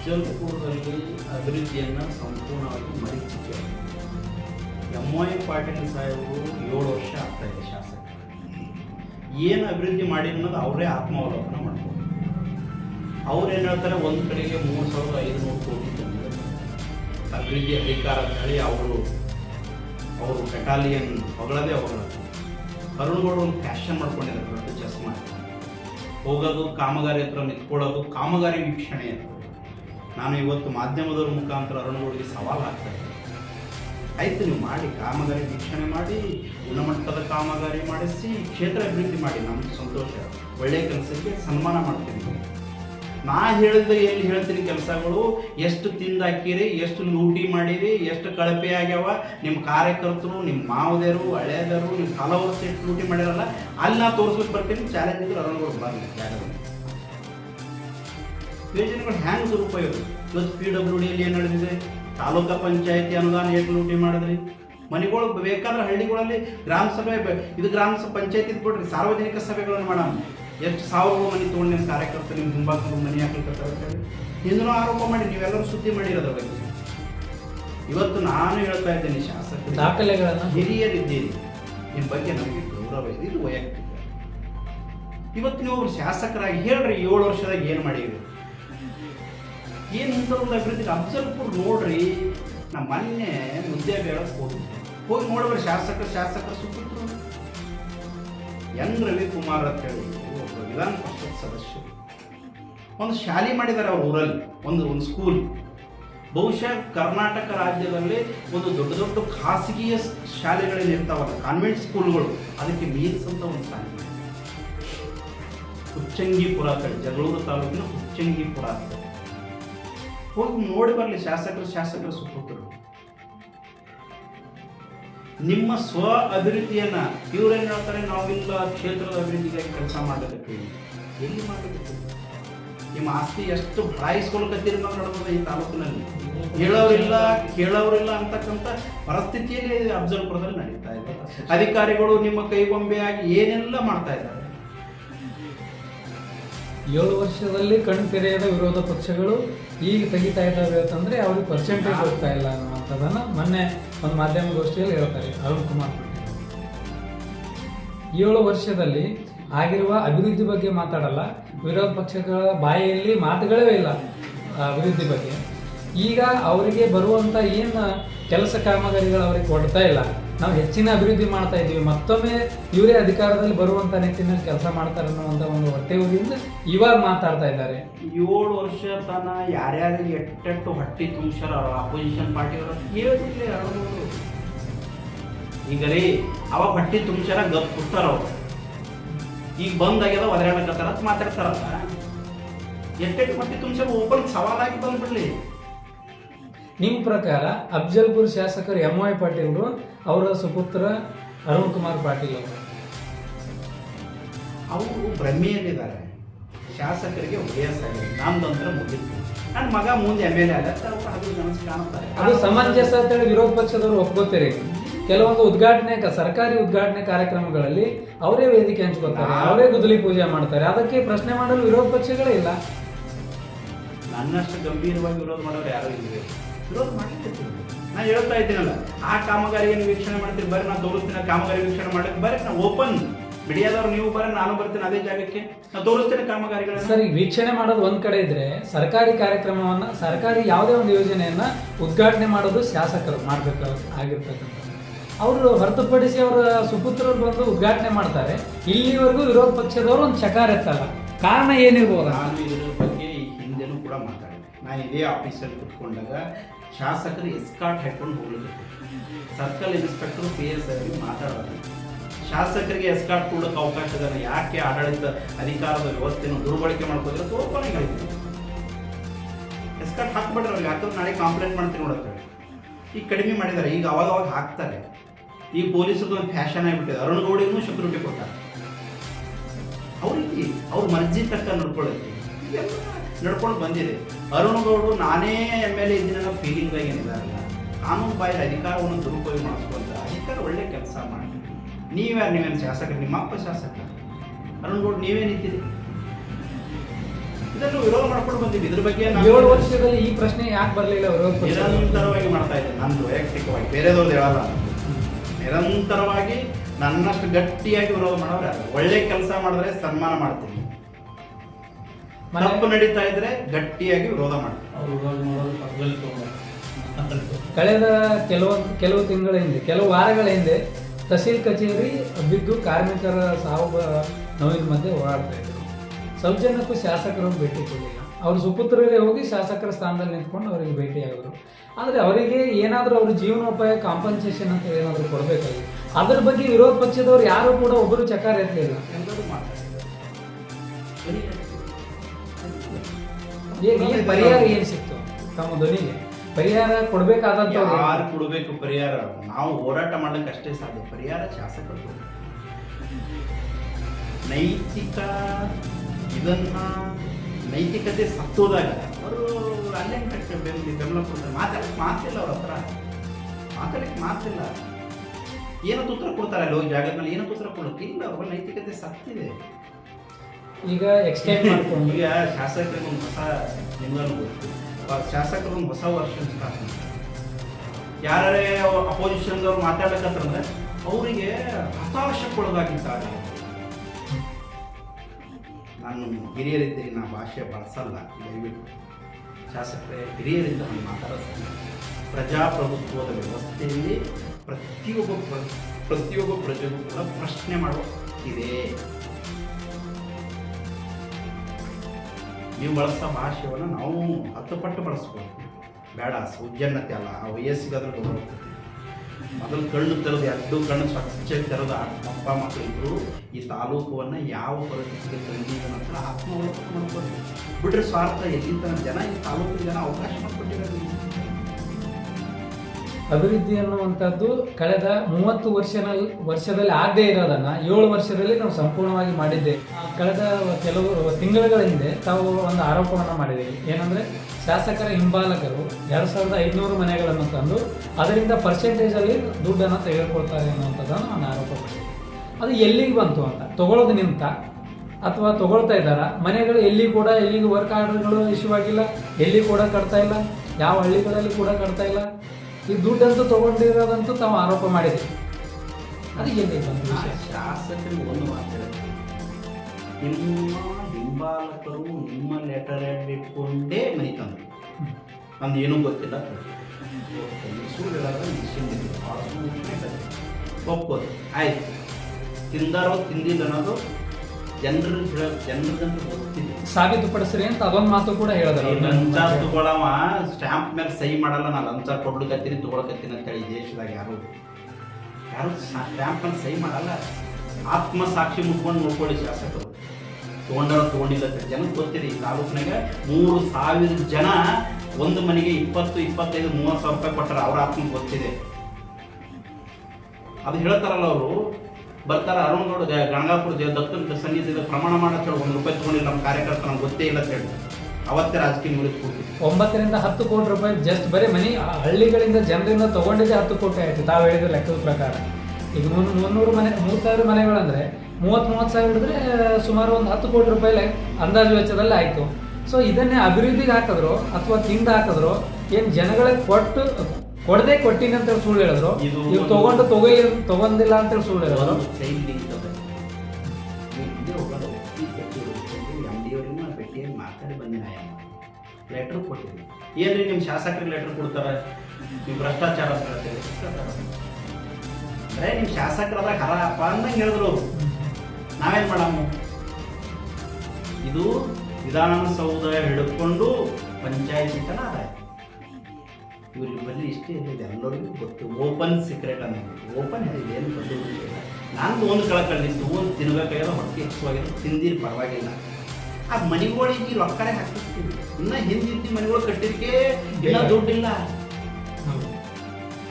ಅಫ್ಜಲ್ಪುರದಲ್ಲಿ ಅಭಿವೃದ್ಧಿಯನ್ನು ಸಂಪೂರ್ಣವಾಗಿ ಮರೀಚಿಕೆ M I Patil ಸಾಹೇಬರು ಏಳು ವರ್ಷ ಆಗ್ತಾ ಇದೆ ಶಾಸಕ ಏನು ಅಭಿವೃದ್ಧಿ ಮಾಡಿ ಅನ್ನೋದು ಅವರೇ ಆತ್ಮಾವಲೋಕನ ಮಾಡ್ಬೋದು ಅವ್ರು ಏನು ಹೇಳ್ತಾರೆ? ಒಂದು ಕಡೆಗೆ ಮೂರು ಸಾವಿರದ ಐದುನೂರು ಕೋಟಿ ಅಭಿವೃದ್ಧಿ ಅಧಿಕಾರ ಅಂತ ಹೇಳಿ ಅವರು ಅವರು ಬೆಟಾಲಿಯನ್ ಹೊಗಳದೇ ಹೊಗಳದು ಅರುಣ್ಗೌಡ ಒಂದು ಫ್ಯಾಷನ್ ಮಾಡ್ಕೊಂಡಿದ್ದಾರೆ ಚಸ್ಮಾ ಹೋಗೋದು, ಕಾಮಗಾರಿ ಹತ್ರ ನಿಂತ್ಕೊಳ್ಳೋದು, ಕಾಮಗಾರಿ ವೀಕ್ಷಣೆ ಅಂತ. ನಾನು ಇವತ್ತು ಮಾಧ್ಯಮದವ್ರ ಮುಖಾಂತರ ಅರುಣ್ಗೌಡಿಗೆ ಸವಾಲು ಹಾಕ್ತಾ ಇದ್ದೀನಿ. ಆಯ್ತು, ನೀವು ಮಾಡಿ, ಕಾಮಗಾರಿ ವೀಕ್ಷಣೆ ಮಾಡಿ, ಗುಣಮಟ್ಟದ ಕಾಮಗಾರಿ ಮಾಡಿಸಿ, ಕ್ಷೇತ್ರ ಅಭಿವೃದ್ಧಿ ಮಾಡಿ ನಮ್ಗೆ ಸಂತೋಷ. ಒಳ್ಳೆಯ ಕೆಲಸಕ್ಕೆ ಸನ್ಮಾನ ಮಾಡ್ತೀನಿ. ನಾ ಹೇಳಿದ ಏನು ಹೇಳ್ತೀನಿ ಕೆಲಸಗಳು? ಎಷ್ಟು ತಿಂದಾಕೀರಿ ಎಷ್ಟು ಲೂಟಿ ಮಾಡಿರಿ, ಎಷ್ಟು ಕಳಪೆ ಆಗ್ಯಾವ? ನಿಮ್ಮ ಕಾರ್ಯಕರ್ತರು ನಿಮ್ಮ ಮಾವದೇರು ಹಳೆಯದರು ನಿಮ್ಮ ಹಲವರು ಎಷ್ಟು ಲೂಟಿ ಮಾಡ್ಯಾರಲ್ಲ ಅಲ್ಲಿ ನಾ ತೋರಿಸ್ಬಿಟ್ಟು ಬರ್ತೀನಿ. ಚಾಲೆಂಜ್ ಇದ್ರೆ ಅರುಣ್ಗಳು ಬರಲಿ. ಜಾಗದಲ್ಲಿ ಯೋಜನೆಗಳು ಹ್ಯಾಂಗ್ ದುರುಪಯೋಗ ಇವತ್ತು ಪಿ ಡಬ್ಲ್ಯೂ ಡಿಯಲ್ಲಿ ಏನು ನಡೆದಿದೆ? ತಾಲೂಕಾ ಪಂಚಾಯತಿ ಅನುದಾನ ಎಷ್ಟು ಲೂಟಿ ಮಾಡಿದ್ರಿ? ಮನೆಗಳು ಬೇಕಾದ್ರೆ ಹಳ್ಳಿಗಳಲ್ಲಿ ಗ್ರಾಮ ಸಭೆ ಇದು ಗ್ರಾಮ ಪಂಚಾಯತಿ ಕೊಡ್ರಿ ಸಾರ್ವಜನಿಕ ಸಭೆಗಳನ್ನು ಮಾಡೋಣ. ಎಷ್ಟು ಸಾವಿರ ಮನೆ ತೊಗೊಂಡು ನಿಮ್ಮ ಕಾರ್ಯಕರ್ತರು ನಿಮ್ಮ ಹಿಂಬಾಗ ಮನೆ ಹಾಕ್ಲಿಕ್ಕೆ ಹಿಂದೂ ಆರೋಪ ಮಾಡಿ ನೀವೆಲ್ಲರೂ ಸುದ್ದಿ ಮಾಡಿರೋದ್ರ ಬಗ್ಗೆ. ಇವತ್ತು ನಾನು ಹೇಳ್ತಾ ಇದ್ದೇನೆ ಶಾಸಕ ದಾಖಲೆಗಳನ್ನು? ಹಿರಿಯರಿದ್ದೀರಿ. ನಿಮ್ಮ ಬಗ್ಗೆ ನಮಗೆ ಗೌರವ ಇದೆ ಇದು ವೈಯಕ್ತಿಕ. ಇವತ್ತು ನೀವು ಶಾಸಕರಾಗಿ ಹೇಳ್ರಿ ಏಳು ವರ್ಷದಾಗ ಏನು ಮಾಡಿರಿ ಏನು ಇಂಥದೊಂದು ಅಭಿವೃದ್ಧಿ ಅಫ್ಜಲ್ಪುರ್ ನೋಡ್ರಿ ನಮ್ಮ ಮೊನ್ನೆ ಮುದ್ದೆ ಬೇಳಕ್ಕೆ ಹೋಗಿದ್ದೆ ಹೋಗಿ ನೋಡಿದ್ರೆ ಶಾಸಕ ಶಾಸಕರು ಸುತ್ತಿದ್ರು. ಎನ್ ರವಿಕುಮಾರ್ ಅಂತ ಹೇಳಿ ಒಬ್ಬ ವಿಧಾನ ಪರಿಷತ್ ಸದಸ್ಯರು. ಒಂದು ಶಾಲೆ ಮಾಡಿದ್ದಾರೆ ಅವ್ರ ಊರಲ್ಲಿ, ಒಂದು ಒಂದು ಸ್ಕೂಲ್ ಬಹುಶಃ ಕರ್ನಾಟಕ ರಾಜ್ಯದಲ್ಲಿ ಒಂದು ದೊಡ್ಡ ದೊಡ್ಡ ಖಾಸಗಿಯ ಶಾಲೆಗಳಲ್ಲಿ ಇರ್ತಾವಲ್ಲ ಕಾನ್ವೆಂಟ್ ಸ್ಕೂಲ್ಗಳು ಅದಕ್ಕೆ ಮೀರಿಸಂತ ಒಂದು ಶಾಲೆ. ಹುಚ್ಚಂಗಿಪುರ ಕಡೆ, ಜಗಳೂರು ತಾಲೂಕಿನ ಹುಚ್ಚಂಗಿಪುರ ಅಂತ ಹೋಗಿ ನೋಡಿ ಬರಲಿ ಶಾಸಕರು, ಶಾಸಕರ ಸುಪುತ್ರರು ನಿಮ್ಮ ಸ್ವ ಅಭಿವೃದ್ಧಿಯನ್ನ ಇವ್ರೇನ್ ಹೇಳ್ತಾರೆ? ನಾವಿಲ್ಲ ಕ್ಷೇತ್ರದ ಅಭಿವೃದ್ಧಿಗಾಗಿ ಕೆಲಸ ಮಾಡಬೇಕು ಎಲ್ಲಿ ಮಾಡಬೇಕು? ನಿಮ್ಮ ಆಸ್ತಿ ಎಷ್ಟು ಬಾಯಿಸ್ಕೊಳ್ಕತ್ತೀರಿ ನಾವು ನೋಡ್ಬೋದು ಈ ತಾಲೂಕಿನಲ್ಲಿ. ಹೇಳೋರಿಲ್ಲ, ಕೇಳೋರಿಲ್ಲ ಅಂತಕ್ಕಂಥ ಪರಿಸ್ಥಿತಿಯಲ್ಲಿ ಅಫ್ಜಲ್ಪುರದಲ್ಲಿ ನಡೀತಾ ಇದೆ. ಅಧಿಕಾರಿಗಳು ನಿಮ್ಮ ಕೈಗೊಂಬೆಯಾಗಿ ಏನೆಲ್ಲ ಮಾಡ್ತಾ ಇದ್ದಾರೆ? ಏಳು ವರ್ಷದಲ್ಲಿ ಕಣ್ ತೆರೆಯದ ವಿರೋಧ ಪಕ್ಷಗಳು ಈಗ ತೆಗಿತಾ ಇದ್ದಾವೆ ಅಂತಂದ್ರೆ ಅವ್ರಿಗೆ ಪರ್ಸೆಂಟೇಜ್ ಹೋಗ್ತಾ ಇಲ್ಲ ಅನ್ನುವಂಥದ್ದನ್ನ ಮೊನ್ನೆ ಒಂದು ಮಾಧ್ಯಮಗೋಷ್ಠಿಯಲ್ಲಿ ಹೇಳ್ತಾರೆ ಅರುಣ್ ಕುಮಾರ್. ಏಳು ವರ್ಷದಲ್ಲಿ ಆಗಿರುವ ಅಭಿವೃದ್ಧಿ ಬಗ್ಗೆ ಮಾತಾಡಲ್ಲ, ವಿರೋಧ ಪಕ್ಷಗಳ ಬಾಯಿಯಲ್ಲಿ ಮಾತುಗಳೇ ಇಲ್ಲ ಅಭಿವೃದ್ಧಿ ಬಗ್ಗೆ ಈಗ ಅವರಿಗೆ ಬರುವಂತ ಏನು ಕೆಲಸ ಕಾಮಗಾರಿಗಳು ಅವ್ರಿಗೆ ಕೊಡ್ತಾ ಇಲ್ಲ ನಾವು ಹೆಚ್ಚಿನ ಅಭಿವೃದ್ಧಿ ಮಾಡ್ತಾ ಇದ್ದೀವಿ. ಮತ್ತೊಮ್ಮೆ ಇವರೇ ಅಧಿಕಾರದಲ್ಲಿ ಬರುವಂತ ನಿಟ್ಟಿನಲ್ಲಿ ಕೆಲಸ ಮಾಡ್ತಾರೆ ಅನ್ನುವಂಥ ಒಂದು ಹೊಟ್ಟೆ ಉರಿಯಿಂದ ಇವಾಗ ಮಾತಾಡ್ತಾ ಇದ್ದಾರೆ. ಏಳು ವರ್ಷ ತನ ಯಾರ್ಯಾರಿಗೆ ಎಟ್ಟೆಟ್ಟು ಹೊಟ್ಟಿ ತುಂಬಿಸ್ಯಾರ ಅಪೋಸಿಷನ್ ಪಾರ್ಟಿಯವರು ಹೇಳಿದ್ರೆ ಅಳಗೋರು ಈಗ ರೀ ಅವಾಗ ಹೊಟ್ಟೆ ತುಂಬಿಸ್ಯಾರ ಗಪ್ ಕೊಡ್ತಾರ ಅವ್ರು. ಈಗ ಬಂದಾಗೆಲ್ಲ ಒದರಾಡಕತ್ತಾರ ಅಂತ ಮಾತಾಡ್ತಾರಲ್ಲ ಎಟ್ಟೆಟ್ಟು ಹೊಟ್ಟೆ ತುಂಬಿಸ್ಯಾರ ಓಪನ್ ಸವಾಲಾಗಿ ಬಂದ್ಬಿಡ್ಲಿ. ನಿಮ್ಮ ಪ್ರಕಾರ ಅಫ್ಜಲ್ಪುರ್ ಶಾಸಕರು ಎಂ ವೈ ಪಾಟೀಲ್ರು ಅವರ ಸುಪುತ್ರ ಅರುಣ್ ಕುಮಾರ್ ಪಾಟೀಲ್ ಅವರು. ಅವರು ಭ್ರಮೆಯಲ್ಲಿದ್ದಾರೆ ಶಾಸಕರಿಗೆ ವಯಸ್ಸಾಗಿದೆ ನಮ್ದಂತ್ರ ಮುಗಿತು. ನನ್ನ ಮಗ ಮುಂದೆ ಎಂ ಎಲ್ ಎ ಅದು ಸಮಂಜಸ ಅಂತೇಳಿ ವಿರೋಧ ಪಕ್ಷದವರು ಒಪ್ಕೋತೀರಿ. ಕೆಲವೊಂದು ಉದ್ಘಾಟನೆ ಸರ್ಕಾರಿ ಉದ್ಘಾಟನೆ ಕಾರ್ಯಕ್ರಮಗಳಲ್ಲಿ ಅವರೇ ವೇದಿಕೆ ಹಂಚ್ಕೊತಾರೆ ಅವರೇ ಗುದಲಿ ಪೂಜೆ ಮಾಡ್ತಾರೆ. ಅದಕ್ಕೆ ಪ್ರಶ್ನೆ ಮಾಡಲು ವಿರೋಧ ಪಕ್ಷಗಳೇ ಇಲ್ಲ. ನನ್ನಷ್ಟು ಗಂಭೀರವಾಗಿ ವಿರೋಧ ಮಾಡೋರು ಯಾರು ಇಲ್ಲ ವಿರೋಧ ಮಾಡಲಿಕ್ಕೆ ನಾ ಹೇಳ್ತಾ ಇದ್ದೀನಲ್ಲ ಆ ಕಾಮಗಾರಿಯನ್ನು ವೀಕ್ಷಣೆ ಮಾಡ್ತೀರಿ ಬರ್ರಿ ನಾನು ತೋರಿಸ್ತೀನಿ ಕಾಮಗಾರಿ ವೀಕ್ಷಣೆ ಮಾಡಕ್ಕೆ ಬರ್ರಿ ನಾ ಓಪನ್ ಮೀಡಿಯಾದವ್ರು ನೀವು ಬರ್ರಿ ನಾನು ಬರ್ತೀನಿ ಅದೇ ಜಾಗಕ್ಕೆ. ನಾ ತೋರಿಸ್ತೀನಿ ಕಾಮಗಾರಿಗಳನ್ನ. ಸರ್ ಈಗ ವೀಕ್ಷಣೆ ಮಾಡೋದು ಒಂದ್ ಕಡೆ ಇದ್ರೆ ಸರ್ಕಾರಿ ಕಾರ್ಯಕ್ರಮವನ್ನ ಸರ್ಕಾರಿ ಯಾವುದೇ ಒಂದು ಯೋಜನೆಯನ್ನ ಉದ್ಘಾಟನೆ ಮಾಡೋದು ಶಾಸಕರು ಮಾಡ್ಬೇಕು ಆಗಿರ್ತಕ್ಕಂಥ ಅವರು ಹೊರತುಪಡಿಸಿ ಅವರ ಸುಪುತ್ರರು ಬಂದು ಉದ್ಘಾಟನೆ ಮಾಡ್ತಾರೆ. ಇಲ್ಲಿವರೆಗೂ ವಿರೋಧ ಪಕ್ಷದವರು ಒಂದು ಚಕಾರ ಎತ್ತಲ್ಲ. ಕಾರಣ ಏನಿರ್ಬೋದು? ನಾನು ಇದ್ರ ಬಗ್ಗೆ ಹಿಂದೆನೂ ಕೂಡ ಮಾತಾಡಿದೆ ನಾನು ಇದೇ ಆಫೀಸಲ್ಲಿ ಕುತ್ಕೊಂಡಾಗ ಶಾಸಕರು ಎಸ್ಕಾಟ್ ಹಾಕೊಂಡು ಹೋಗ್ಲಿಕ್ಕೆ ಸರ್ಕಲ್ ಇನ್ಸ್ಪೆಕ್ಟರ್ ಪಿ ಎಸ್ ಆಗಿ ಮಾತಾಡೋದು. ಶಾಸಕರಿಗೆ ಎಸ್ಕಾಟ್ ಕೊಡೋಕೆ ಅವಕಾಶ ಇದೆ ಯಾಕೆ ಆಡಳಿತ ಅಧಿಕಾರದ ವ್ಯವಸ್ಥೆಯನ್ನು ದುರ್ಬಳಕೆ ಮಾಡ್ಕೋದ್ರೆ ತೋರ್ಪಾನೆ ಹೇಳ್ತೀನಿ ಎಸ್ಕಾಟ್ ಹಾಕ್ಬಿಡ್ರಿ ಅವ್ರಿಗೆ ಯಾಕಂದ್ರೆ ನಾಳೆ ಕಂಪ್ಲೇಂಟ್ ಮಾಡ್ತೀನಿ ನೋಡತ್ತೆ ಈಗ ಕಡಿಮೆ ಮಾಡಿದ್ದಾರೆ. ಈಗ ಅವಾಗ ಅವಾಗ ಹಾಕ್ತಾರೆ. ಈ ಪೊಲೀಸರದ್ದು ಒಂದು ಫ್ಯಾಷನ್ ಆಗಿಬಿಟ್ಟಿದೆ. ಅರುಣ್ ಗೌಡಿಗೂ ಸೆಕ್ಯೂರಿಟಿ ಕೊಟ್ಟಾರೆ ಅವ್ರಿಗೆ ಅವ್ರ ಮರ್ಜಿ ತಕ್ಕ ನಡ್ಕೊಳ್ಳೋಕ್ಕೆ. ನಡ್ಕೊಂಡು ಬಂದಿದೆ. ಅರುಣ್ ಗೌಡ್ರು ನಾನೇ ಎಂ ಎಲ್ ಎ ಇದ್ದೀನಿ ಫೀಲಿಂಗ್ ಏನಿದಾರಲ್ಲ ಕಾನೂನು ಬಾಯಲ್ಲಿ ಅಧಿಕಾರವನ್ನು ದುರುಪಯೋಗ ಮಾಡಿಸ್ಕೊಂತ ಅಧಿಕಾರ ಒಳ್ಳೆ ಕೆಲಸ ಮಾಡಿ ನೀವ್ಯಾರು ನೀವೇನು ಶಾಸಕರು? ನಿಮ್ಮಪ್ಪ ಶಾಸಕ. ಅರುಣ್ ಗೌಡ್ ನೀವೇನಿದ್ದೀರಿ ಇದನ್ನು ವಿರೋಧ ಮಾಡ್ಕೊಂಡು ಬಂದೀವಿ ಇದ್ರ ಬಗ್ಗೆ ಏಳು ವರ್ಷದಲ್ಲಿ ಈ ಪ್ರಶ್ನೆ ಯಾಕೆ ಬರಲಿಲ್ಲ? ನಿರಂತರವಾಗಿ ಮಾಡ್ತಾ ಇದ್ದೆ ನಂದು ವೈಯಕ್ತಿಕವಾಗಿ ಬೇರೆದವ್ರದ್ದು ಹೇಳಲ್ಲ. ನಿರಂತರವಾಗಿ ನನ್ನಷ್ಟು ಗಟ್ಟಿಯಾಗಿ ವಿರೋಧ ಮಾಡೋರು? ಒಳ್ಳೆ ಕೆಲಸ ಮಾಡಿದ್ರೆ ಸನ್ಮಾನ ಮಾಡ್ತೀನಿ. ತಪ್ಪು ನಡೀತಾ ಇದ್ರೆ ಗಟ್ಟಿಯಾಗಿ ವಿರೋಧ ಮಾಡ್ತಾರೆ. ಕಳೆದ ಕೆಲವೊಂದು ಕೆಲವು ತಿಂಗಳ ಹಿಂದೆ ಕೆಲವು ವಾರಗಳ ಹಿಂದೆ ತಹಸೀಲ್ ಕಚೇರಿ ಬಿದ್ದು ಕಾರ್ಮಿಕರ ಸಾವು ನೋವಿನ ಮಧ್ಯೆ ಓಡಾಡ್ತಾ ಇದ್ರು. ಸೌಜನ್ಯಕ್ಕೂ ಶಾಸಕರು ಭೇಟಿ ಕೊಡಲಿಲ್ಲ. ಅವ್ರ ಸುಪುತ್ರರೇ ಹೋಗಿ ಶಾಸಕರ ಸ್ಥಾನದಲ್ಲಿ ನಿಂತ್ಕೊಂಡು ಅವರಿಗೆ ಭೇಟಿಯಾಗಿದ್ರು. ಆದರೆ ಅವರಿಗೆ ಏನಾದರೂ ಅವ್ರ ಜೀವನೋಪಾಯ ಕಾಂಪನ್ಸೇಷನ್ ಅಂತ ಏನಾದರೂ ಕೊಡಬೇಕಾಗಿ ಅದರ ಬಗ್ಗೆ ವಿರೋಧ ಪಕ್ಷದವರು ಯಾರು ಕೂಡ ಒಬ್ಬರು ಚಕಾರ ಎತ್ತಲಿಲ್ಲ. ಎಲ್ಲರೂ ಮಾತಾಡ್ತಾರೆ. ಬರೀ ಏನ್ ಏನ್ ಪರಿಹಾರ ಏನು ಸಿಕ್ತು? ತಮ್ಮ ಧ್ವನಿಗೆ? ಪರಿಹಾರ ಕೊಡಬೇಕಾದಂಥವ್ರು ಯಾರು? ಕೊಡಬೇಕು ಪರಿಹಾರ? ನಾವು ಹೋರಾಟ ಮಾಡಕ್ ಅಷ್ಟೇ ಸಾಧ್ಯ. ಪರಿಹಾರ ಶಾಸಕರು. ನೈತಿಕ ಇದನ್ನ ನೈತಿಕತೆ ಸತ್ತೋದಾಗ ಅವರು ಅಲ್ಲೇ ಕಟ್ಟ ಬೆಂಬಲ ಬೆಂಬಲ ಕೊಡ್ತಾರೆ ಮಾತಾಡಕ್ಕೆ ಮಾತಿಲ್ಲ ಅವ್ರ ಹತ್ರ. ಮಾತಾಡಕ್ಕೆ ಮಾತಿಲ್ಲ. ಏನಂತ ಉತ್ತರ ಕೊಡ್ತಾರೆ ಅಲ್ಲಿ ಹೋಗಿ ಜಾಗದ ಮೇಲೆ ಏನಂತ ಉತ್ತರ ಕೊಡೋಕೆ ಇಲ್ಲ ಅವ್ರ ನೈತಿಕತೆ ಸತ್ತಿದೆ. ಈಗ ಎಕ್ಸ್ಟೆಂಡ್ ಮಾಡ್ಕೊಂಡು. ಈಗ ಶಾಸಕರಿಗೆ ಒಂದು ಹೊಸ ಆ ಶಾಸಕರು ಒಂದು ಹೊಸ ವರ್ಷ ಸ್ಟಾರ್ಟ್ ಯಾರೇ ಅಪೋಸಿಷನ್ದವ್ರು ಮಾತಾಡ್ಬೇಕಂತಂದ್ರೆ ಅವರಿಗೆ ಹತಾಶಕ್ಕೊಳಗಾಗಿದ್ದಾರೆ ನಾನು ಹಿರಿಯರಿದ್ದೇನೆ ನಾ ಭಾಷೆ ಬಳಸಲ್ಲ ದಯವಿಟ್ಟು ಶಾಸಕರೇ ಹಿರಿಯರಿಂದ ನಾನು ಮಾತಾಡೋದು ಪ್ರಜಾಪ್ರಭುತ್ವದ ವ್ಯವಸ್ಥೆಯಲ್ಲಿ ಪ್ರತಿಯೊಬ್ಬ ಪ್ರ- ಪ್ರತಿಯೊಬ್ಬ ಪ್ರಜೆಗೂ ಕೂಡ ಪ್ರಶ್ನೆ ಮಾಡುವ ಇದೆ ನೀವು ಬಳಸ್ತಾ ಭಾಷೆಯನ್ನು ನಾವು ಹತ್ತು ಪಟ್ಟು ಬಳಸ್ಬೋದು. ಬೇಡ, ಸೌಜನ್ಯತೆ ಅಲ್ಲ. ಆ ವಯಸ್ಸಿಗೆ ಅದ್ರ ಗೌರವ ಮೊದಲು ಕಣ್ಣು ತೆರೆದು, ಎರಡು ಕಣ್ಣು ಸ್ವಚ್ಛ ತೆರೆದು ಅಪ್ಪ ಮಕ್ಕಳಿದ್ರು ಈ ತಾಲೂಕನ್ನು ಯಾವ ಪರಿಸ್ಥಿತಿಗೆ ತಂದಿದ್ದ ನಂತರ ಆತ್ಮಾವಲೋಕನ ಬಿಟ್ಟರೆ ಸ್ವಾರ್ಥ ಎಲ್ಲಿಂದ ಜನ ಈ ತಾಲೂಕಿನ ಜನ ಅವಕಾಶ ಅಭಿವೃದ್ಧಿ ಅನ್ನುವಂಥದ್ದು ಕಳೆದ ಮೂವತ್ತು ವರ್ಷನಲ್ಲಿ ವರ್ಷದಲ್ಲಿ ಆಗದೇ ಇರೋದನ್ನ ಏಳು ವರ್ಷದಲ್ಲಿ ನಾವು ಸಂಪೂರ್ಣವಾಗಿ ಮಾಡಿದ್ದೆ. ಕಳೆದ ಕೆಲವು ತಿಂಗಳುಗಳ ಹಿಂದೆ ತಾವು ಒಂದು ಆರೋಪವನ್ನು ಮಾಡಿದ್ದೀವಿ. ಏನಂದ್ರೆ ಶಾಸಕರ ಹಿಂಬಾಲಕರು ಎರಡು ಸಾವಿರದ ಐದುನೂರು ಮನೆಗಳನ್ನು ತಂದು ಅದರಿಂದ ಪರ್ಸೆಂಟೇಜಲ್ಲಿ ದುಡ್ಡನ್ನು ತೆಗೆದುಕೊಳ್ತಾರೆ ಅನ್ನುವಂಥದ್ದನ್ನು ನಾನು ಆರೋಪ ಮಾಡಿದೆ ಅದು ಎಲ್ಲಿಗೆ ಬಂತು ಅಂತ? ತಗೊಳ್ಳೋದು ನಿಂತ ಅಥವಾ ತಗೊಳ್ತಾ ಇದ್ದಾರಾ? ಮನೆಗಳು ಎಲ್ಲಿ ಕೂಡ ಎಲ್ಲಿಗೂ ವರ್ಕ್ ಆರ್ಡರ್ಗಳು ಇಶ್ಯೂ ಆಗಿಲ್ಲ, ಎಲ್ಲಿ ಕೂಡ ಕಟ್ತಾ ಇಲ್ಲ, ಯಾವ ಹಳ್ಳಿಗಳಲ್ಲಿ ಕೂಡ ಕಟ್ತಾ ಇಲ್ಲ ಈ ದುಡ್ಡಂತೂ ತಗೊಂಡಿರೋದಂತೂ ತಾವು ಆರೋಪ ಮಾಡಿದ್ರು. ಅದು ಎಲ್ಲಿ ಬಂತು ಆ ಶಾಸಕರಿಗೆ ಒಂದು ಮಾತು. ನಿಮ್ಮ ಹಿಂಬಾಲಕರು ನಿಮ್ಮ ಲೆಟರ್ ಇಟ್ಕೊಂಡೇ ಮನೆ ತಂದರು ನಂದು ಏನೂ ಗೊತ್ತಿಲ್ಲ. ಒಪ್ಪೋದು ಆಯ್ತು. ತಿಂದಾರೋ ತಿಂದಿಲ್ಲ ಅನ್ನೋದು ಜನರ ಸಾಬೀತುಪಡಿಸ್ರಿ ಅಂತ ಅದೊಂದು ಮಾತು ಕೂಡ ಹೇಳಿದ್ರು ಲಂಚ ತಗೊಳವ ಸ್ಟ್ಯಾಂಪ್ ಮೇಲೆ ಸಹಿ ಮಾಡಲ್ಲ ನಾ ಲಂಚ ಕೊಡ್ಲಿಕತ್ತೀನಿ ತಗೊಳಕತ್ತೀನಿ ಅಂತೇಳಿ ಈ ದೇಶದಾಗ ಯಾರು? ಯಾರು ಸ್ಟ್ಯಾಂಪ್ ಮೇಲೆ ಸಹಿ ಮಾಡಲ್ಲ. ಆತ್ಮ ಸಾಕ್ಷಿ ಮುಟ್ಕೊಂಡು ನೋಡ್ಕೊಳ್ಳಿ ಶಾಸಕರು. ತಗೊಂಡವ್ರು ತಗೊಂಡಿಲ್ಲ ಅಂತ ಜನಕ್ಕೆ ಗೊತ್ತಿರಿ ಈ ತಾಲೂಕಿನಾಗ ಮೂರು ಸಾವಿರ ಜನ ಒಂದು ಮನೆಗೆ ಇಪ್ಪತ್ತು ಇಪ್ಪತ್ತೈದು ಮೂವತ್ತು ಸಾವಿರ ರೂಪಾಯಿ ಕೊಟ್ಟರೆ. ಅವ್ರ ಆತ್ಮ ಗೊತ್ತಿದೆ. ಅದು ಹೇಳ್ತಾರಲ್ಲ ಅವರು ಬರ್ತಾರ ಅರುಣ್ ಗೌಡ ಗಣಗಾಪುರ ದತ್ತನ ಸಂಗೀತದ ಪ್ರಮಾಣ ಮಾಡೋ ಹೇಳಿ ಒಂದು ರೂಪಾಯಿ ತಗೊಂಡಿಲ್ಲ ನಮ್ಮ ಕಾರ್ಯಕರ್ತ ನಮ್ಗೆ ಗೊತ್ತೇ ಇಲ್ಲ ಅಂತ ಹೇಳಿ ಅವತ್ತೇ ರಾಜಕೀಯ ಕೊಡ್ತೀವಿ ಒಂಬತ್ತರಿಂದ ಹತ್ತು ಕೋಟಿ ರೂಪಾಯಿ ಜಸ್ಟ್ ಬರೀ ಮನಿ ಹಳ್ಳಿಗಳಿಂದ ಜನರಿಂದ ತಗೊಂಡಿದ್ದೆ ಹತ್ತು ಕೋಟಿ ಆಯಿತು. ತಾವು ಹೇಳಿದ ಲೆಕ್ಕದ ಪ್ರಕಾರ. ಈಗ ಮುನ್ ಮುನ್ನೂರು ಮನೆ ಮೂರು ಸಾವಿರ ಮನೆಗಳಂದರೆ ಮೂವತ್ತು ಮೂವತ್ತು ಸಾವಿರ ಹಿಡಿದ್ರೆ ಸುಮಾರು ಒಂದು ಹತ್ತು ಕೋಟಿ ರೂಪಾಯಿಲೆ ಅಂದಾಜು ವೆಚ್ಚದಲ್ಲಿ ಆಯಿತು. ಸೊ ಇದನ್ನೇ ಅಭಿವೃದ್ಧಿಗೆ ಹಾಕಿದ್ರು ಅಥವಾ ತಿಂದು ಹಾಕಿದ್ರು, ಏನು ಜನಗಳಿಗೆ ಕೊಟ್ಟು ಕೊಡದೆ ಕೊಟ್ಟಿನಿ ಅಂತ ಸುಳ್ಳು ಹೇಳಿದ್ರು. ಇದು ಇವ್ ತಗೊಂಡು ತಗೋ ತಗೊಂಡಿಲ್ಲ ಅಂತೇಳಿ ಸುಳ್ಳು ಹೇಳಿದ್ರು. ಚೈನ್ ಲಿಂಕ್ ನಾನು ಭೇಟಿಯಾಗಿ ಮಾತಾಡಿ ಬಂದಿನ ಲೆಟ್ರ್ ಕೊಟ್ಟಿದ್ವಿ ಏನ್ರಿ ನಿಮ್ಮ ಶಾಸಕರಿಗೆ ಲೆಟ್ರ್ ಕೊಡ್ತಾರೆ? ನೀವು ಭ್ರಷ್ಟಾಚಾರ ಅಂತ ಹೇಳ್ತೀರಿ ನಿಮ್ಮ ಶಾಸಕರದಾಗ ಹರಪ್ಪ ಅಂದಂಗೆ ಹೇಳಿದ್ರು. ನಾವೇನ್ ಮಾಡಮ್ಮ ಇದು ವಿಧಾನಸೌಧ ಹಿಡ್ಕೊಂಡು ಪಂಚಾಯತಿ ತನ ಅದ. ಇವ್ರಿಗೆ ಬಲ್ಲಿ ಇಷ್ಟೇ ಇದೆ ಎಲ್ಲರಿಗೂ ಗೊತ್ತು. ಓಪನ್ ಸೀಕ್ರೆಟ್ ಅಂತ ಓಪನ್ ಹೇಳಿದೆ ಏನು ಬಂದು ನಾನು ಒಂದು ಕಳ್ಕೊಂಡಿದ್ದು ಒಂದು ತಿನ್ಬೇಕಾಗಿರೋ ಹೊಟ್ಟೆ ಹೆಚ್ಚುವಾಗಿರೋ ತಿಂದಿರ ಪರವಾಗಿಲ್ಲ. ಆ ಮನೆಗಳಿಗೆ ರೊಕ್ಕನೇ ಹಾಕಿಸ್ತೀವಿ ಇನ್ನ ಹಿಂದಿದ್ದ ಮನೆಗಳು ಕಟ್ಟಿದ್ಕೆ ಇನ್ನೂ ದುಡ್ಡಿಲ್ಲ.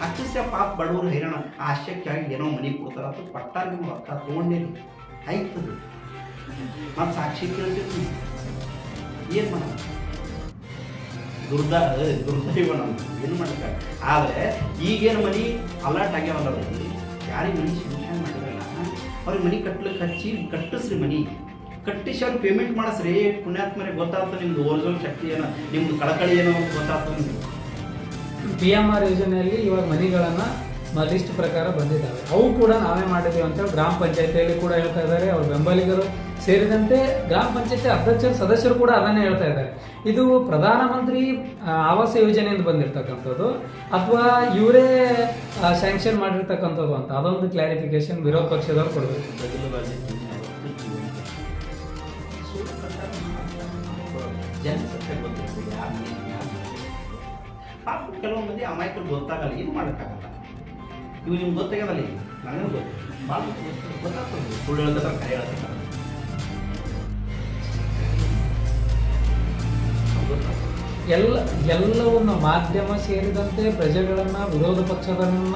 ಹಾಕಿಸ್ಯ ಪಾಪ ಬಡವರು ಹೈರಾಣ. ಆಶಯಕ್ಕಾಗಿ ಏನೋ ಮನೆ ಕೊಡ್ತಾರ ಅದು ಪಟ್ಟಾರ ನಿಮ್ಗೆ ರೊಕ್ಕ ತೊಗೊಂಡೇನಿ ಆಯ್ತದ. ಮತ್ತು ಸಾಕ್ಷಿ ಕೇಳ್ತೀವಿ ಏನು ಮಾಡೋಣ ದುರ್ದ ದುರ್ದೈವ ಏನು ಮಾಡಕ್ಕ ಆದರೆ ಈಗೇನು ಮನಿ ಅಲರ್ಟ್ ಆಗ್ಯಾವಲ್ಲ ಅವ್ರಿಗೆ ಯಾರಿಗೆ ಮನಿ ಮಾಡಿರಲ್ಲ, ಅವ್ರಿಗೆ ಮನಿ ಕಟ್ಲಿಕ್ಕೆ ಹಚ್ಚಿ ಕಟ್ಟಿಸ್ರಿ ಮನೆ. ಕಟ್ಟಿಸಿ ಅವ್ರು ಪೇಮೆಂಟ್ ಮಾಡಿಸ್ರಿ ಪುಣ್ಯಾತ್ಮರಿಗೆ ಗೊತ್ತಾಗ್ತದೆ ನಿಮ್ದು ಓರಿಜಿನಲ್ ಶಕ್ತಿ ಏನೋ, ನಿಮ್ದು ಕಳಕಳಿ ಏನೋ ಗೊತ್ತಾಗ್ತದೆ ನಿಮ್ಗೆ. ಪಿ ಎಂ ಆರ್ ಯೋಜನೆಯಲ್ಲಿ ಇವಾಗ ಮನೆಗಳನ್ನು ಲಿಸ್ಟ್ ಪ್ರಕಾರ ಬಂದಿದ್ದಾವೆ. ಅವು ಕೂಡ ನಾವೇ ಮಾಡಿದ್ದೀವಿ ಅಂತ ಗ್ರಾಮ ಪಂಚಾಯತಿಯಲ್ಲಿ ಕೂಡ ಹೇಳ್ತಾ ಇದ್ದಾರೆ. ಅವ್ರ ಬೆಂಬಲಿಗರು ಸೇರಿದಂತೆ ಗ್ರಾಮ ಪಂಚಾಯತಿ ಅಧ್ಯಕ್ಷರು, ಸದಸ್ಯರು ಕೂಡ ಅದನ್ನೇ ಹೇಳ್ತಾ ಇದ್ದಾರೆ. ಇದು ಪ್ರಧಾನಮಂತ್ರಿ ಆವಾಸ ಯೋಜನೆಯಿಂದ ಬಂದಿರತಕ್ಕಂಥದ್ದು ಅಥವಾ ಇವರೇ ಸ್ಯಾಂಕ್ಷನ್ ಮಾಡಿರ್ತಕ್ಕಂಥದ್ದು ಅಂತ? ಅದೊಂದು ಕ್ಲಾರಿಫಿಕೇಶನ್ ವಿರೋಧ ಪಕ್ಷದವ್ರು ಕೊಡಬೇಕು. ಕೆಲವೊಂದು ಮಂದಿ ಅಮಾಯಕರು ಗೊತ್ತಾಗಲ್ಲ, ಏನು ಮಾಡೋಕ್ಕಾಗಲ್ಲ? ಇವ್ರು ನಿಮ್ಗೆ ಗೊತ್ತಾಗಲ್ಲ ನನಗೂ ಗೊತ್ತು. ಭಾಳ ಗೊತ್ತು ಗೊತ್ತಾಗ್ತದೆ. ಸುಳ್ಳು ಹೇಳ್ತಾರೆ ಕರೆ ಹೇಳ್ತಾರೆ ಎಲ್ಲ, ಎಲ್ಲವನ್ನು ಮಾಧ್ಯಮ ಸೇರಿದಂತೆ ಪ್ರಜೆಗಳನ್ನು, ವಿರೋಧ ಪಕ್ಷದನ್ನ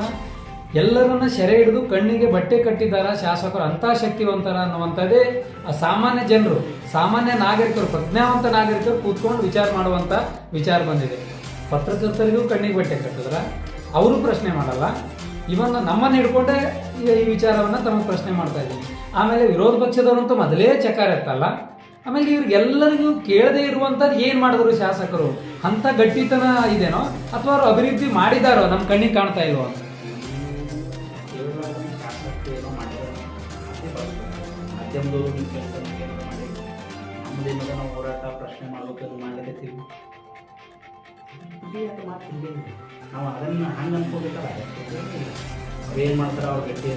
ಎಲ್ಲರನ್ನ ಸೆರೆ ಹಿಡಿದು ಕಣ್ಣಿಗೆ ಬಟ್ಟೆ ಕಟ್ಟಿದಾರ ಶಾಸಕರು ಅಂತ ಶಕ್ತಿವಂತರ ಅನ್ನುವಂಥದ್ದೇ ಆ ಸಾಮಾನ್ಯ ಜನರು, ಸಾಮಾನ್ಯ ನಾಗರಿಕರು, ಪ್ರಜ್ಞಾವಂತ ನಾಗರಿಕರು ಕೂತ್ಕೊಂಡು ವಿಚಾರ ಮಾಡುವಂಥ ವಿಚಾರ ಬಂದಿದೆ. ಪತ್ರಕರ್ತರಿಗೂ ಕಣ್ಣಿಗೆ ಬಟ್ಟೆ ಕಟ್ಟಿದ್ರ. ಅವರು ಪ್ರಶ್ನೆ ಮಾಡಲ್ಲ. ಇವನ್ನ ನಮ್ಮನ್ನು ಹಿಡ್ಕೊಂಡೆ ಈ ವಿಚಾರವನ್ನ ತಮಗೆ ಪ್ರಶ್ನೆ ಮಾಡ್ತಾ ಇದ್ದೀನಿ. ಆಮೇಲೆ ವಿರೋಧ ಪಕ್ಷದವರಂತೂ ಮೊದಲೇ ಚಕಾರ ಎತ್ತಲ್ಲ. ಆಮೇಲೆ ಇವ್ರಿಗೆಲ್ಲರಿಗೂ ಕೇಳದೇ ಇರುವಂಥದ್ದು ಏನು ಮಾಡಿದ್ರು ಶಾಸಕರು? ಅಂತ ಗಟ್ಟಿತನ ಇದೇನೋ? ಅಥವಾ ಅವರು ಅಭಿವೃದ್ಧಿ ಮಾಡಿದಾರೋ? ನಮ್ಮ ಕಣ್ಣಿಗೆ ಕಾಣ್ತಾ ಇಲ್ವೋ? ನಾವು ಹೋರಾಟ ಪ್ರಶ್ನೆ ಇದೆ. ನಾವು ಮಾಡ್ತಾರೆ ಅವ್ರು ಗಟ್ಟಿ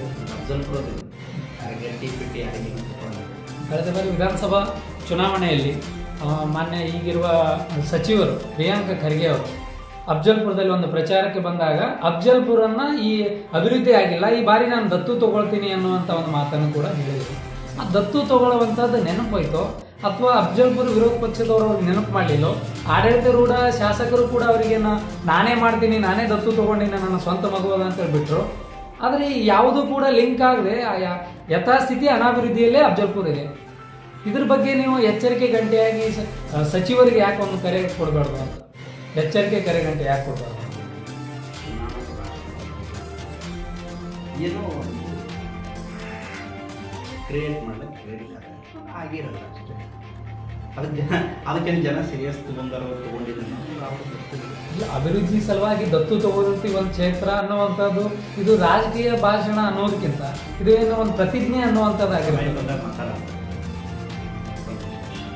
ಗಟ್ಟಿ ಕಳೆದ ಬಾರಿ ವಿಧಾನಸಭಾ ಚುನಾವಣೆಯಲ್ಲಿ ಮಾನ್ಯ ಈಗಿರುವ ಸಚಿವರು ಪ್ರಿಯಾಂಕ ಖರ್ಗೆ ಅವರು ಅಫ್ಜಲ್ಪುರದಲ್ಲಿ ಒಂದು ಪ್ರಚಾರಕ್ಕೆ ಬಂದಾಗ ಅಫ್ಜಲ್ಪುರನ್ನ ಈ ಅಭಿವೃದ್ಧಿ ಆಗಿಲ್ಲ, ಈ ಬಾರಿ ನಾನು ದತ್ತು ತಗೊಳ್ತೀನಿ ಅನ್ನುವಂಥ ಒಂದು ಮಾತನ್ನು ಕೂಡ ಹೇಳಿದರು. ಆ ದತ್ತು ತಗೊಳ್ಳುವಂಥದ್ದು ನೆನಪೋಯ್ತು? ಅಥವಾ ಅಫ್ಜಲ್ಪುರ ವಿರೋಧ ಪಕ್ಷದವರು ಅವ್ರಿಗೆ ನೆನಪು ಮಾಡಲಿಲ್ಲ? ಆಡಳಿತಾರೂಢ ಶಾಸಕರು ಕೂಡ ಅವರಿಗೆ ನಾನೇ ಮಾಡ್ತೀನಿ, ನಾನೇ ದತ್ತು ತಗೊಂಡಿನಿ, ನನ್ನ ಸ್ವಂತ ಮಗುವದ ಅಂತ ಹೇಳ್ಬಿಟ್ರು. ಆದರೆ ಯಾವುದೂ ಕೂಡ ಲಿಂಕ್ ಆಗದೆ ಯಥಾಸ್ಥಿತಿ ಅನಾಭಿವೃದ್ಧಿಯಲ್ಲೇ ಅಫ್ಜಲ್ಪುರ್ ಇದೆ. ಇದ್ರ ಬಗ್ಗೆ ನೀವು ಎಚ್ಚರಿಕೆ ಗಂಟೆಯಾಗಿ ಸಚಿವರಿಗೆ ಯಾಕೆ ಒಂದು ಕರೆ ಕೊಡಬಾರ್ದು ಅಂತ? ಎಚ್ಚರಿಕೆ ಕರೆ ಗಂಟೆ ಯಾಕೆ ಕೊಡಬಾರ್ದು? ಏನೋ ಕ್ರಿಯೇಟ್ ಮಾಡಲಿಕ್ಕೆ ಕ್ರಿಯೇಟ್ ಆಗಿರಲ್ಲ ಅಷ್ಟೇ. ಅದಕ್ಕೆ ಅದಕ್ಕೇನು ಜನ ಸೀರಿಯಸ್ ತಗೊಂಡಾರೋ ತಗೊಂಡಿದ್ದನ್ನು ಇಲ್ಲ, ಅಭಿವೃದ್ಧಿ ಸಲುವಾಗಿ ದತ್ತು ತಗೋದಂತಿ ಒಂದು ಕ್ಷೇತ್ರ ಅನ್ನುವಂಥದ್ದು ಇದು ರಾಜಕೀಯ ಭಾಷಣ ಅನ್ನೋದಕ್ಕಿಂತ ಇದು ಏನೋ ಒಂದು ಪ್ರತಿಜ್ಞೆ ಸಮಯ ಅನ್ನುವಂಥದ್ದಾಗಿರುತ್ತೆ. ಬಂದಾಗ ಮಾತಾಡ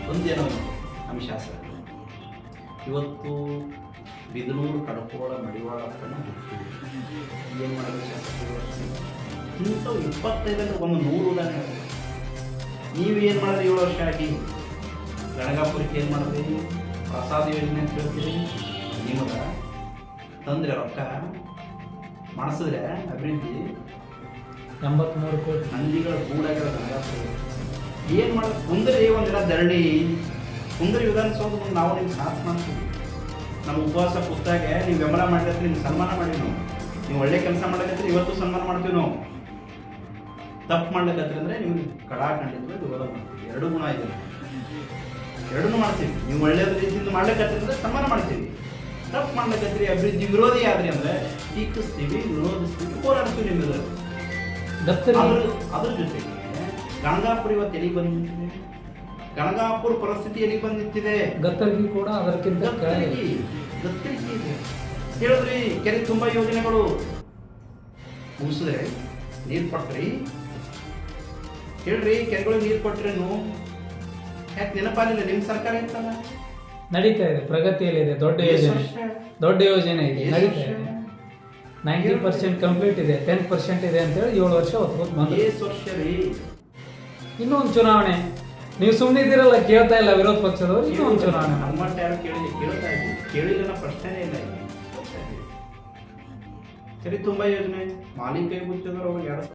ಒಂದೇನೋ ನಮ್ಮ ಶಾಸ್ತ್ರ. ಇವತ್ತು ಬಿದನೂರು ಕಡಕೋಳ ಮಡಿವಾಳ ಹೋಗ್ತೀವಿ. ಏನು ಮಾಡೋದು ಶಾಸ್ತ್ರ? ಇಂಥವು ಇಪ್ಪತ್ತೈದಕ್ಕೆ ಒಂದು ನೂರು ಉದಾಹರಣೆ ಏನು ಮಾಡಿದ್ರಿ ಏಳು ವರ್ಷ ಆಗಿ? ಗಣಗಾಪುರಕ್ಕೆ ಏನು ಮಾಡಿದ್ರಿ? ಪ್ರಸಾದ ಯೋಜನೆ ಅಂತ ಹೇಳ್ತೀರಿ. ನಿಮಗೆ ತಂದ್ರೆ ರೊಕ್ಕ ಮಾಡಿಸಿದ್ರೆ ಅಭಿವೃದ್ಧಿ. ಎಂಬತ್ತ್ಮೂರು ಕೋಟಿ. ನಂದಿಗಳ ಗೂಡಾಗಿರೋ ಗಂಗಾಪುರ ಏನು ಮಾಡೋದು ಕುಂದ್ರಿ ಒಂದಿನ ಧರಣಿ. ಕುಂದ್ರಿ ವಿಧಾನಸೌಧ ಮುಂದೆ ನಾವು ನಿಮ್ಗೆ ಸಾಥ್ ಮಾಡ್ತೀವಿ. ನಮ್ಮ ಉಪವಾಸ ಕೂತಾಗ ನೀವು ಬೆಂಬಲ ಮಾಡಿದ್ರೆ ನಿಮ್ಗೆ ಸನ್ಮಾನ ಮಾಡಿ ನಾವು. ನೀವು ಒಳ್ಳೆ ಕೆಲಸ ಮಾಡ್ಲಿಕ್ಕೆ ಇವತ್ತು ಸನ್ಮಾನ ಮಾಡ್ತೀವಿ ನಾವು. ತಪ್ಪು ಮಾಡ್ಲಿಕ್ಕೆ ಅಂದ್ರೆ ನಿಮ್ಗೆ ಕಡಾ ಕಂಡಿದ್ರೆ ದೂರ ಮಾಡ್ತೀವಿ. ಎರಡು ಗುಣ ಇದೆ. ಎರಡನ್ನೂ ಮಾಡ್ತೀವಿ. ನೀವು ಒಳ್ಳೆ ರೀತಿಯಿಂದ ಮಾಡ್ಲಿಕ್ಕೆ ಅಂದ್ರೆ ಸನ್ಮಾನ ಮಾಡ್ತೀವಿ. ತಪ್ಪು ಮಾಡ್ಲಿಕ್ಕೆ ಅಭಿವೃದ್ಧಿ ವಿರೋಧಿ ಆದ್ರಿ ಅಂದ್ರೆ ಟೀಕಿಸ್ತೀವಿ ವಿರೋಧಿಸ್ತೀವಿ ಹೋರಾಡ್ತೀವಿ ಅದ್ರ ಅದ್ರ ಜೊತೆಗೆ. ಗಣಗಾಪುರ ಇವತ್ತು ಎಲ್ಲಿ ಬಂದಿದೆ? ಗಣಗಾಪುರ ಪರಿಸ್ಥಿತಿ ಎಲ್ಲಿ ಬಂದಿತ್ತಿದೆ ಗತ್ತರ್ಗಿ ಕೂಡ ಅದಕ್ಕಿಂತ ಇದೆ. ಹೇಳಿದ್ರಿ ಕೆರೆ ತುಂಬಾ ಯೋಜನೆಗಳು. ಮುಗಿಸಿದ್ರೆ ನೀರು ಕೊಟ್ರಿ. ಹೇಳ್ರಿ ಕೆರೆಗಳಿಗೆ ನೀರು ಕೊಟ್ರೇನು? ಯಾಕೆ ನೆನಪಾಗಿಲ್ಲ ನಿಮ್ಮ ಸರ್ಕಾರ ಇತ್ತಲ್ಲ ನಡೀತಾ ಇದೆ ಪ್ರಗತಿಯಲ್ಲಿದೆ ದೊಡ್ಡ ಯೋಜನೆ. ದೊಡ್ಡ ಯೋಜನೆ ಇದೆ ನಡೀತಾ ಇದೆ. ನೈಂಟಿ ಪರ್ಸೆಂಟ್ ಕಂಪ್ಲೀಟ್ ಇದೆ ಟೆನ್ ಪರ್ಸೆಂಟ್ ಇದೆ ಅಂತೇಳಿ ಏಳು ವರ್ಷ ಹೊತ್ತು ಬಂದು ವರ್ಷ ರೀ. ಇನ್ನೂ ಒಂದು ಚುನಾವಣೆ. ನೀವು ಸುಮ್ಮನಿದ್ದೀರಲ್ಲ ಕೇಳ್ತಾ ಇಲ್ಲ ವಿರೋಧ ಪಕ್ಷದವರು ಇನ್ನೊಂದು ಒಂದು ಚುನಾವಣೆ. ನಮ್ಮ ಯಾರು ಕೇಳಿ ಕೇಳ್ತಾ ಇದ್ದೀವಿ ಕೇಳಿಲ್ಲ ಪ್ರಶ್ನೆನೇ ಇಲ್ಲ. ಸರಿ ತುಂಬಾ ಯೋಜನೆ. ಮಾಲಿಕ ಗುಚ್ಚದವ್ರು ಎರಡು